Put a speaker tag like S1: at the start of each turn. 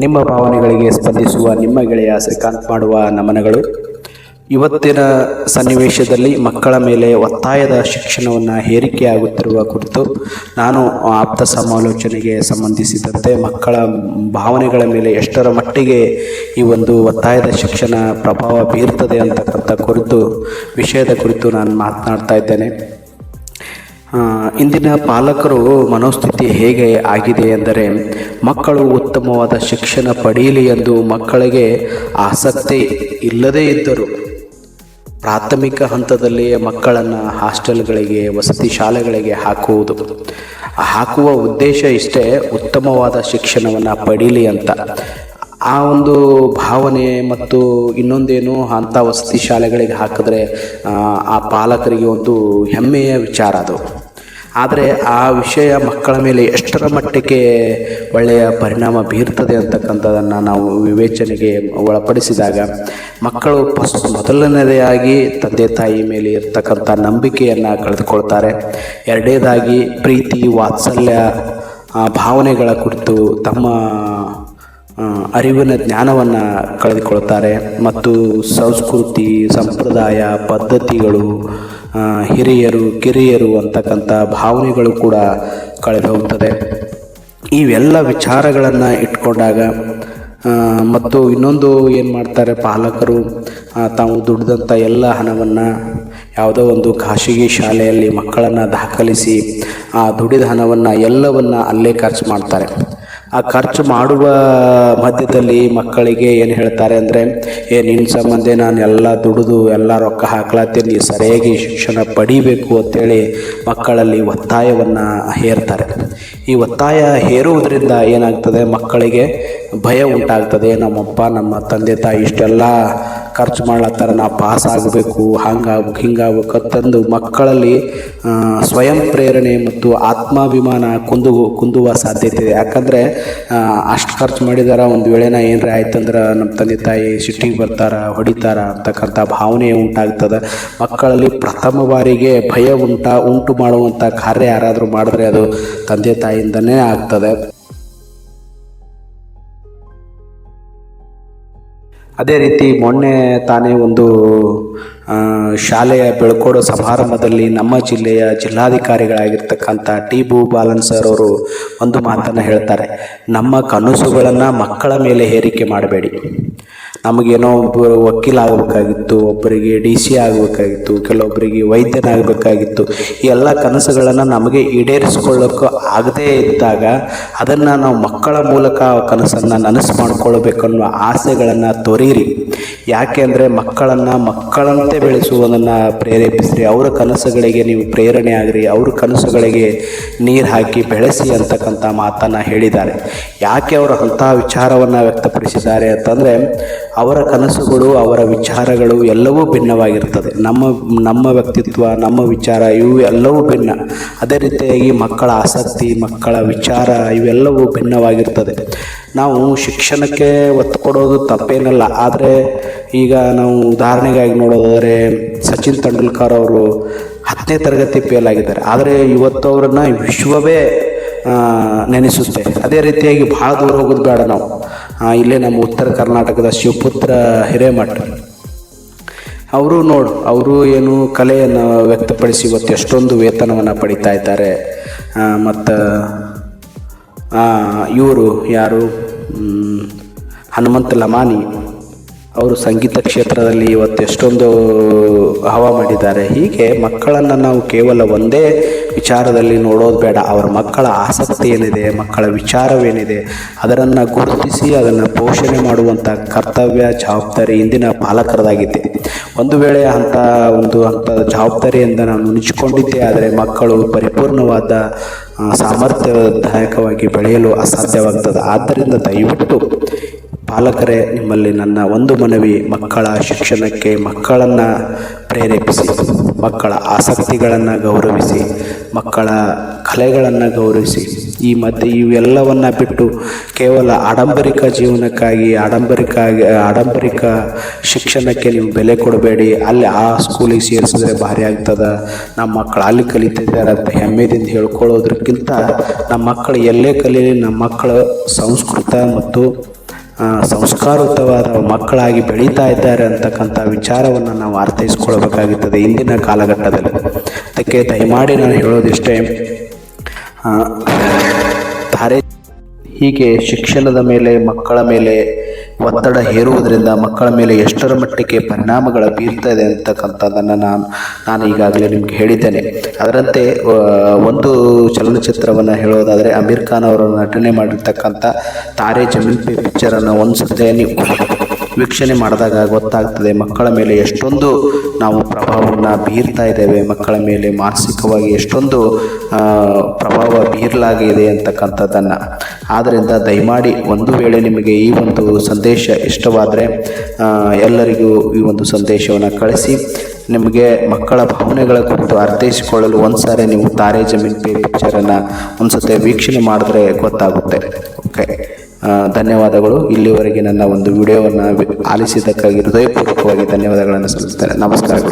S1: ನಿಮ್ಮ ಭಾವನೆಗಳಿಗೆ ಸ್ಪಂದಿಸುವ, ನಿಮ್ಮ ಗೆಳೆಯ ಶ್ರೀಕಾಂತ್ ಮಾಡುವ ನಮನಗಳು. ಇವತ್ತಿನ ಸನ್ನಿವೇಶದಲ್ಲಿ ಮಕ್ಕಳ ಮೇಲೆ ಒತ್ತಾಯದ ಶಿಕ್ಷಣವನ್ನು ಹೇರಿಕೆಯಾಗುತ್ತಿರುವ ಕುರಿತು ನಾನು ಆಪ್ತ ಸಮಾಲೋಚನೆಗೆ ಸಂಬಂಧಿಸಿದಂತೆ ಮಕ್ಕಳ ಭಾವನೆಗಳ ಮೇಲೆ ಎಷ್ಟರ ಮಟ್ಟಿಗೆ ಈ ಒಂದು ಒತ್ತಾಯದ ಶಿಕ್ಷಣ ಪ್ರಭಾವ ಬೀರ್ತದೆ ಅಂತಕ್ಕಂಥ ಕುರಿತು, ವಿಷಯದ ಕುರಿತು ನಾನು ಮಾತನಾಡ್ತಾ ಇದ್ದೇನೆ. ಇಂದಿನ ಪಾಲಕರು ಮನೋಸ್ಥಿತಿ ಹೇಗೆ ಆಗಿದೆ ಎಂದರೆ ಮಕ್ಕಳು ಉತ್ತಮವಾದ ಶಿಕ್ಷಣ ಪಡೆಯಲಿ ಎಂದು ಮಕ್ಕಳಿಗೆ ಆಸಕ್ತಿ ಇಲ್ಲದೇ ಇದ್ದರು. ಪ್ರಾಥಮಿಕ ಹಂತದಲ್ಲಿ ಮಕ್ಕಳನ್ನು ಹಾಸ್ಟೆಲ್ಗಳಿಗೆ ವಸತಿ ಶಾಲೆಗಳಿಗೆ ಹಾಕುವುದು. ಹಾಕುವ ಉದ್ದೇಶ ಇಷ್ಟೇ ಉತ್ತಮವಾದ ಶಿಕ್ಷಣವನ್ನು ಪಡೀಲಿ ಅಂತ. ಆ ಒಂದು ಭಾವನೆ ಮತ್ತು ಇನ್ನೊಂದೇನು ಅಂಥ ವಸತಿ ಶಾಲೆಗಳಿಗೆ ಹಾಕಿದ್ರೆ ಆ, ಆ ಪಾಲಕರಿಗೆ ಒಂದು ಹೆಮ್ಮೆಯ ವಿಚಾರ ಅದು. ಆದರೆ ಆ ವಿಷಯ ಮಕ್ಕಳ ಮೇಲೆ ಎಷ್ಟರ ಮಟ್ಟಿಗೆ ಒಳ್ಳೆಯ ಪರಿಣಾಮ ಬೀರ್ತದೆ ಅಂತಕ್ಕಂಥದ್ದನ್ನು ನಾವು ವಿವೇಚನೆಗೆ ಒಳಪಡಿಸಿದಾಗ ಮಕ್ಕಳು ಫಸ್ಟ್ ಮೊದಲನೇದಾಗಿ ತಂದೆ ತಾಯಿ ಮೇಲೆ ಇರ್ತಕ್ಕಂಥ ನಂಬಿಕೆಯನ್ನು ಕಳೆದುಕೊಳ್ತಾರೆ. ಎರಡನೇದಾಗಿ ಪ್ರೀತಿ, ವಾತ್ಸಲ್ಯ ಭಾವನೆಗಳ ಕುರಿತು ತಮ್ಮ ಅರಿವಿನ ಜ್ಞಾನವನ್ನು ಕಳೆದುಕೊಳ್ತಾರೆ ಮತ್ತು ಸಂಸ್ಕೃತಿ, ಸಂಪ್ರದಾಯ, ಪದ್ಧತಿಗಳು ಹಿರಿಯರು, ಕಿರಿಯರು ಅಂತಕ್ಕಂಥ ಭಾವನೆಗಳು ಕೂಡ ಕಳೆದು ಹೋಗ್ತದೆ ಇವೆಲ್ಲ ವಿಚಾರಗಳನ್ನು ಇಟ್ಕೊಂಡಾಗ ಮತ್ತು ಇನ್ನೊಂದು ಏನು ಮಾಡ್ತಾರೆ ಪಾಲಕರು ತಾವು ದುಡ್ದಂಥ ಎಲ್ಲ ಹಣವನ್ನು ಯಾವುದೋ ಒಂದು ಖಾಸಗಿ ಶಾಲೆಯಲ್ಲಿ ಮಕ್ಕಳನ್ನು ದಾಖಲಿಸಿ ಆ ದುಡಿದ ಹಣವನ್ನು ಎಲ್ಲವನ್ನು ಅಲ್ಲೇ ಖರ್ಚು ಮಾಡ್ತಾರೆ. ಆ ಖರ್ಚು ಮಾಡುವ ಮಧ್ಯದಲ್ಲಿ ಮಕ್ಕಳಿಗೆ ಏನು ಹೇಳ್ತಾರೆ ಅಂದರೆ ಏ ನಿನ್ನ ಸಂಬಂಧ ನಾನು ಎಲ್ಲ ದುಡಿದು ಎಲ್ಲ ರೊಕ್ಕ ಹಾಕ್ಲತ್ತೀನಿ ಸರಿಯಾಗಿ ಶಿಕ್ಷಣ ಪಡಿಬೇಕು ಅಂತೇಳಿ ಮಕ್ಕಳಲ್ಲಿ ಒತ್ತಾಯವನ್ನು ಹೇರ್ತಾರೆ. ಈ ಒತ್ತಾಯ ಹೇರುವುದರಿಂದ ಏನಾಗ್ತದೆ ಮಕ್ಕಳಿಗೆ ಭಯ ಉಂಟಾಗ್ತದೆ. ನಮ್ಮಪ್ಪ ನಮ್ಮ ತಂದೆ ತಾಯಿ ಇಷ್ಟೆಲ್ಲ ಖರ್ಚು ಮಾಡ್ಲತ್ತಾರ ನಾ ಪಾಸ್ ಆಗಬೇಕು ಹಂಗಾಗ್ಬೇಕು ಹಿಂಗಾಗ್ಬೇಕು ಅಂತಂದು ಮಕ್ಕಳಲ್ಲಿ ಸ್ವಯಂ ಪ್ರೇರಣೆ ಮತ್ತು ಆತ್ಮಾಭಿಮಾನ ಕುಂದು, ಕುಂದುವ ಸಾಧ್ಯತೆ ಇದೆ. ಯಾಕಂದರೆ ಅಷ್ಟು ಖರ್ಚು ಮಾಡಿದಾರ, ಒಂದು ವೇಳೆನ ನಾ ಏನರ ಆಯ್ತಂದ್ರೆ ನಮ್ಮ ತಂದೆ ತಾಯಿ ಸಿಟ್ಟಿಗೆ ಬರ್ತಾರ, ಹೊಡಿತಾರ ಅಂತಕ್ಕಂಥ ಭಾವನೆ ಉಂಟಾಗ್ತದೆ. ಮಕ್ಕಳಲ್ಲಿ ಪ್ರಥಮ ಬಾರಿಗೆ ಭಯ ಉಂಟಾ, ಉಂಟು ಮಾಡುವಂಥ ಕಾರ್ಯ ಯಾರಾದರೂ ಮಾಡಿದ್ರೆ ಅದು ತಂದೆ ತಾಯಿಯಿಂದನೇ ಆಗ್ತದೆ. ಅದೇ ರೀತಿ ಮೊನ್ನೆ ತಾನೇ ಒಂದು ಶಾಲೆಯ ಬೆಳ್ಕೊಡೋ ಸಮಾರಂಭದಲ್ಲಿ ನಮ್ಮ ಜಿಲ್ಲೆಯ ಜಿಲ್ಲಾಧಿಕಾರಿಗಳಾಗಿರ್ತಕ್ಕಂಥ ಟಿ ಭೂ ಬಾಲನ್ ಸರ್ ಅವರು ಒಂದು ಮಾತನ್ನು ಹೇಳ್ತಾರೆ. ನಮ್ಮ ಕನಸುಗಳನ್ನು ಮಕ್ಕಳ ಮೇಲೆ ಹೇರಿಕೆ ಮಾಡಬೇಡಿ. ನಮಗೇನೋ ಒಬ್ಬರು ವಕೀಲ ಆಗಬೇಕಾಗಿತ್ತು, ಒಬ್ಬರಿಗೆ ಡಿ ಸಿ ಆಗಬೇಕಾಗಿತ್ತು, ಕೆಲವೊಬ್ಬರಿಗೆ ವೈದ್ಯನಾಗಬೇಕಾಗಿತ್ತು ಎಲ್ಲ ಕನಸುಗಳನ್ನು ನಮಗೆ ಈಡೇರಿಸ್ಕೊಳ್ಳೋಕ್ಕೂ ಆಗದೇ ಇದ್ದಾಗ ಅದನ್ನು ನಾವು ಮಕ್ಕಳ ಮೂಲಕ ಕನಸನ್ನು ನನಸು ಮಾಡ್ಕೊಳ್ಬೇಕನ್ನೋ ಆಸೆಗಳನ್ನು ತೊರೀರಿ. ಯಾಕೆ ಅಂದರೆ ಮಕ್ಕಳನ್ನು ಮಕ್ಕಳಂತೆ ಬೆಳೆಸುವುದನ್ನು ಪ್ರೇರೇಪಿಸ್ರಿ. ಅವರ ಕನಸುಗಳಿಗೆ ನೀವು ಪ್ರೇರಣೆ ಆಗಿರಿ. ಅವ್ರ ಕನಸುಗಳಿಗೆ ನೀರು ಹಾಕಿ ಬೆಳೆಸಿ ಅಂತಕ್ಕಂಥ ಮಾತನ್ನು ಹೇಳಿದ್ದಾರೆ. ಯಾಕೆ ಅವರು ಅಂತಹ ವಿಚಾರವನ್ನು ವ್ಯಕ್ತಪಡಿಸಿದ್ದಾರೆ ಅಂತಂದರೆ ಅವರ ಕನಸುಗಳು, ಅವರ ವಿಚಾರಗಳು ಎಲ್ಲವೂ ಭಿನ್ನವಾಗಿರ್ತದೆ. ನಮ್ಮ ನಮ್ಮ ವ್ಯಕ್ತಿತ್ವ, ನಮ್ಮ ವಿಚಾರ ಇವು ಎಲ್ಲವೂ ಭಿನ್ನ. ಅದೇ ರೀತಿಯಾಗಿ ಮಕ್ಕಳ ಆಸಕ್ತಿ, ಮಕ್ಕಳ ವಿಚಾರ ಇವೆಲ್ಲವೂ ಭಿನ್ನವಾಗಿರ್ತದೆ. ನಾವು ಶಿಕ್ಷಣಕ್ಕೆ ಒತ್ತು ಕೊಡೋದು ತಪ್ಪೇನಲ್ಲ. ಆದರೆ ಈಗ ನಾವು ಉದಾಹರಣೆಗಾಗಿ ನೋಡೋದಾದರೆ ಸಚಿನ್ ತೆಂಡೂಲ್ಕರ್ ಅವರು ಹತ್ತನೇ ತರಗತಿ ಫೇಲ್ ಆಗಿದ್ದಾರೆ. ಆದರೆ ಇವತ್ತು ಅವರನ್ನು ವಿಶ್ವವೇ ನೆನೆಸುತ್ತೆ. ಅದೇ ರೀತಿಯಾಗಿ ಭಾಳ ದೂರ ಹೋಗೋದು ಬೇಡ ನಾವು. ಇಲ್ಲೇ ನಮ್ಮ ಉತ್ತರ ಕರ್ನಾಟಕದ ಶಿವಪುತ್ರ ಹಿರೇಮಠ. ಅವರು ನೋಡು, ಅವರು ಏನು ಕಲೆಯನ್ನು ವ್ಯಕ್ತಪಡಿಸಿ ಇವತ್ತು ಎಷ್ಟೊಂದು ವೇತನವನ್ನು ಪಡಿತಾ ಇದ್ದಾರೆ. ಮತ್ತು ಇವರು ಯಾರು? ಹನುಮಂತ ಲಮಾನಿ ಅವರು ಸಂಗೀತ ಕ್ಷೇತ್ರದಲ್ಲಿ ಇವತ್ತು ಎಷ್ಟೊಂದು ಹವಾ ಮಾಡಿದ್ದಾರೆ. ಹೀಗೆ ಮಕ್ಕಳನ್ನು ನಾವು ಕೇವಲ ಒಂದೇ ವಿಚಾರದಲ್ಲಿ ನೋಡೋದು ಬೇಡ. ಅವರ ಮಕ್ಕಳ ಆಸಕ್ತಿ ಏನಿದೆ, ಮಕ್ಕಳ ವಿಚಾರವೇನಿದೆ, ಅದರನ್ನು ಗುರುತಿಸಿ ಅದನ್ನು ಪೋಷಣೆ ಮಾಡುವಂಥ ಕರ್ತವ್ಯ, ಜವಾಬ್ದಾರಿ ಇಂದಿನ ಪಾಲಕರದಾಗಿದೆ ಒಂದು ವೇಳೆ ಅಂಥ ಒಂದು ಅಂಥ ಜವಾಬ್ದಾರಿಯಿಂದ ನಾನು ನುಂಚಿಕೊಂಡಿದ್ದೆ ಆದರೆ ಮಕ್ಕಳು ಪರಿಪೂರ್ಣವಾದ ಸಾಮರ್ಥ್ಯದಾಯಕವಾಗಿ ಬೆಳೆಯಲು ಅಸಾಧ್ಯವಾಗ್ತದೆ. ಆದ್ದರಿಂದ ದಯವಿಟ್ಟು ಪಾಲಕರೇ, ನಿಮ್ಮಲ್ಲಿ ನನ್ನ ಒಂದು ಮನವಿ, ಮಕ್ಕಳ ಶಿಕ್ಷಣಕ್ಕೆ ಮಕ್ಕಳನ್ನು ಪ್ರೇರೇಪಿಸಿ, ಮಕ್ಕಳ ಆಸಕ್ತಿಗಳನ್ನು ಗೌರವಿಸಿ, ಮಕ್ಕಳ ಕಲೆಗಳನ್ನು ಗೌರವಿಸಿ. ಈ ಮಧ್ಯೆ ಇವೆಲ್ಲವನ್ನು ಬಿಟ್ಟು ಕೇವಲ ಆಡಂಬರಿಕ ಜೀವನಕ್ಕಾಗಿ, ಆಡಂಬರಿಕ ಆಡಂಬರಿಕ ಶಿಕ್ಷಣಕ್ಕೆ ನೀವು ಬೆಲೆ ಕೊಡಬೇಡಿ. ಅಲ್ಲಿ ಆ ಸ್ಕೂಲಿಗೆ ಸೇರಿಸಿದ್ರೆ ಭಾರಿ ಆಗ್ತದೆ. ನಮ್ಮ ಮಕ್ಕಳು ಅಲ್ಲಿ ಕಲಿತಿದ್ದಾರೆ ಅಂತ ಹೆಮ್ಮೆದಿಂದ ಹೇಳ್ಕೊಳ್ಳೋದಕ್ಕಿಂತ ನಮ್ಮ ಮಕ್ಕಳು ಎಲ್ಲೇ ಕಲೀಲಿ, ನಮ್ಮ ಮಕ್ಕಳು ಸಂಸ್ಕೃತ ಮತ್ತು ಸಂಸ್ಕಾರಯುತವಾದ ಮಕ್ಕಳಾಗಿ ಬೆಳೀತಾ ಇದ್ದಾರೆ ಅಂತಕ್ಕಂಥ ವಿಚಾರವನ್ನು ನಾವು ಅರ್ಥೈಸ್ಕೊಳ್ಬೇಕಾಗುತ್ತದೆ ಇಂದಿನ ಕಾಲಘಟ್ಟದಲ್ಲಿ. ಅದಕ್ಕೆ ದಯಮಾಡಿ ನಾನು ಹೇಳೋದಿಷ್ಟೇ ಧಾರೆ ಹೀಗೆ ಶಿಕ್ಷಣದ ಮೇಲೆ ಮಕ್ಕಳ ಮೇಲೆ ಒತ್ತಡ ಹೇರುವುದರಿಂದ ಮಕ್ಕಳ ಮೇಲೆ ಎಷ್ಟರ ಮಟ್ಟಿಗೆ ಪರಿಣಾಮಗಳ ಬೀರ್ತದೆ ಅಂತಕ್ಕಂಥದ್ದನ್ನು ನಾನು ನಾನು ಈಗಾಗಲೇ ನಿಮ್ಗೆ ಹೇಳಿದ್ದೇನೆ. ಅದರಂತೆ ಒಂದು ಚಲನಚಿತ್ರವನ್ನು ಹೇಳೋದಾದರೆ ಅಮೀರ್ ಖಾನ್ ಅವರು ನಟನೆ ಮಾಡಿರ್ತಕ್ಕಂಥ ತಾರೆ ಜಮೀನ್ ಪಿಕ್ಚರನ್ನು ಒಂದು ಸತೆ ನೀವು ವೀಕ್ಷಣೆ ಮಾಡಿದಾಗ ಗೊತ್ತಾಗ್ತದೆ ಮಕ್ಕಳ ಮೇಲೆ ಎಷ್ಟೊಂದು ನಾವು ಪ್ರಭಾವವನ್ನು ಬೀರ್ತಾ ಇದ್ದೇವೆ. ಮಕ್ಕಳ ಮೇಲೆ ಮಾನಸಿಕವಾಗಿ ಎಷ್ಟೊಂದು ಪ್ರಭಾವ ಬೀರಲಾಗಿದೆ ಅಂತಕ್ಕಂಥದ್ದನ್ನು. ಆದ್ದರಿಂದ ದಯಮಾಡಿ ಒಂದು ವೇಳೆ ನಿಮಗೆ ಈ ಒಂದು ಸಂದೇಶ ಇಷ್ಟವಾದರೆ ಎಲ್ಲರಿಗೂ ಈ ಒಂದು ಸಂದೇಶವನ್ನು ಕಳಿಸಿ. ನಿಮಗೆ ಮಕ್ಕಳ ಭಾವನೆಗಳ ಕುರಿತು ಅರ್ಥೈಸಿಕೊಳ್ಳಲು ಒಂದು ಸಾರಿ ನೀವು ತಾರೆ ಜಮೀನ್ ಪೇ ಪಿಕ್ಚರನ್ನು ಒಂದು ಸತಿ ವೀಕ್ಷಣೆ ಮಾಡಿದ್ರೆ ಗೊತ್ತಾಗುತ್ತೆ. ಓಕೆ ಧನ್ಯವಾದಗಳು. ಇಲ್ಲಿವರೆಗೆ ನನ್ನ ಒಂದು ವಿಡಿಯೋವನ್ನು ಆಲಿಸಿದ್ದಕ್ಕಾಗಿ ಹೃದಯಪೂರ್ವಕವಾಗಿ ಧನ್ಯವಾದಗಳನ್ನು ಸಲ್ಲಿಸ್ತೇನೆ ನಮಸ್ಕಾರಗಳು.